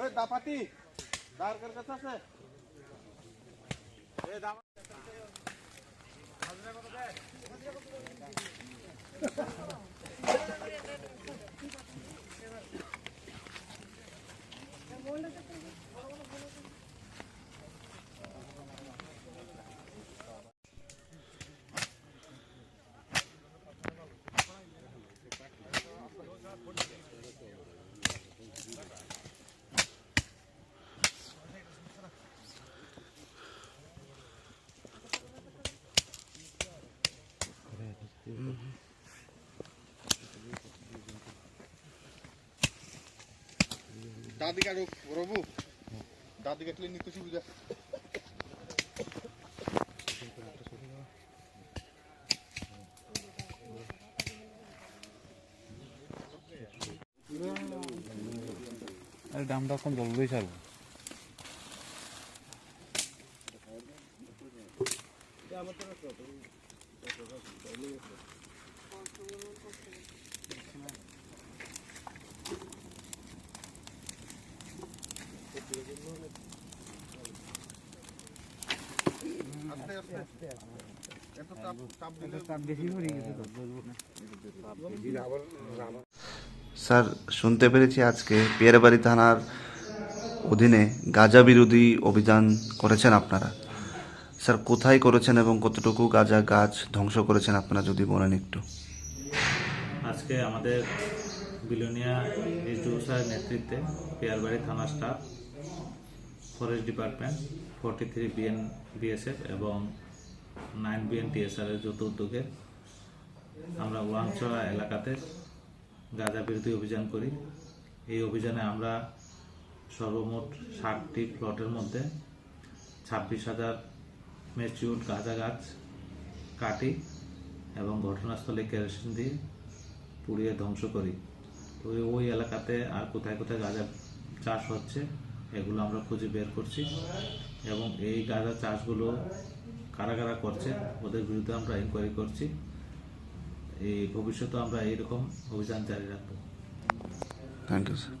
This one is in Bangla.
ওই দাপাতি দাঁড় কাছে আছে। এই দাম দাদি কাটু রবু। দাদি কাটলে নিতে সুবিধা আরে দামটা কম হয়ে গেছে তো স্যার শুনতে পেরেছি আজকে পিয়ারবাড়ি থানার অধীনে গাঁজা বিরোধী অভিযান করেছেন আপনারা। স্যার, কোথায় করেছেন এবং কতটুকু গাঁজা গাছ ধ্বংস করেছেন আপনারা যদি বলেন একটু? আজকে আমাদের বিলোনিয়া এইচডিও স্যারের নেতৃত্বে পেয়ারবাড়ি থানা staff, forest department, forty three BN, BSF এবং নাইন বিএন টিএসআর এর যৌথ উদ্যোগে আমরা ওয়াংছড়া এলাকাতে গাঁজা বিরোধী অভিযান করি। এই অভিযানে আমরা সর্বমোট ষাটটি প্লটের মধ্যে ছাব্বিশ হাজার ম্যাচিউর গাঁজা গাছ কাটি এবং ঘটনাস্থলে কেরোসিন দিয়ে পুড়িয়ে ধ্বংস করি। তো ওই- ওই এলাকাতে আর কোথায় কোথায় গাঁজা চাষ হচ্ছে, এগুলো আমরা খুঁজে বের করছি এবং এই গাঁজা চাষগুলো কারা কারা করছে ওদের বিরুদ্ধে আমরা ইনকোয়ারি করছি। এই ভবিষ্যতে আমরা এইরকম অভিযান জারি রাখব। Thank you sir